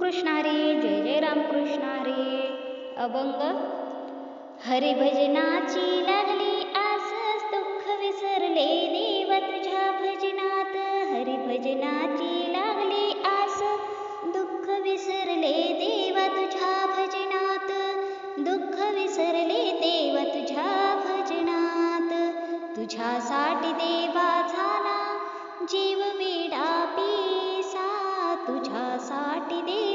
कृष्ण हरी जय जय रामकृष्ण हरी. अभंग हरिभजनाची लागली आस दुःख विसरले देव तुझ्या भजनात. हरिभजनाची लागली आस दुःख विसरले देव तुझ्या भजनात. दुःख विसरले देव तुझ्या भजनात. तुझ्यासाठी देवाचा तुझ्यासाठी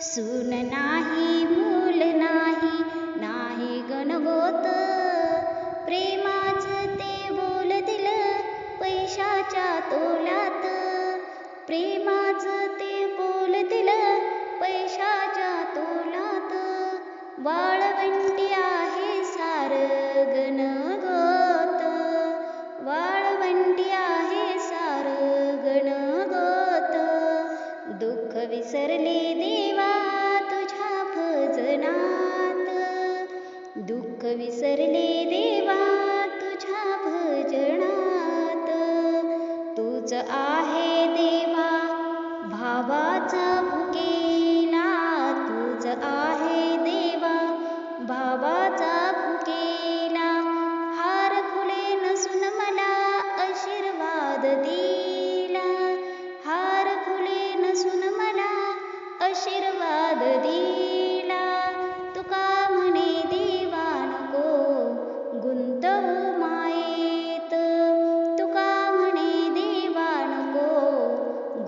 सून नाही मूल नाही नाही गणगोत. प्रेमाच ते बोलतील पैशाच्या तोलात. प्रेमाच ते बोलतील पैशाच्या तोलात. वाळवंटी आहे सार गणगोत. वाळवंटी आहे सार गणगोत. दुःख विसरले देवा तुझ्या भजनात दुःख विसरले देवा तुझ्या भजनात. तूच आहे देवा भावाचा दिला. तुका म्हणे देवा नको गुंतवू मायेत. तुका म्हणे देवा नको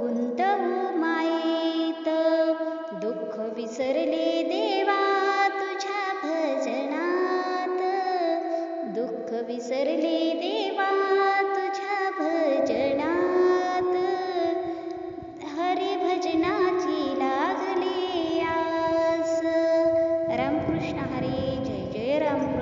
गुंतवू मायेत. दुःख विसरले देवा तुझ्या भजनात. दुःख विसरले देवा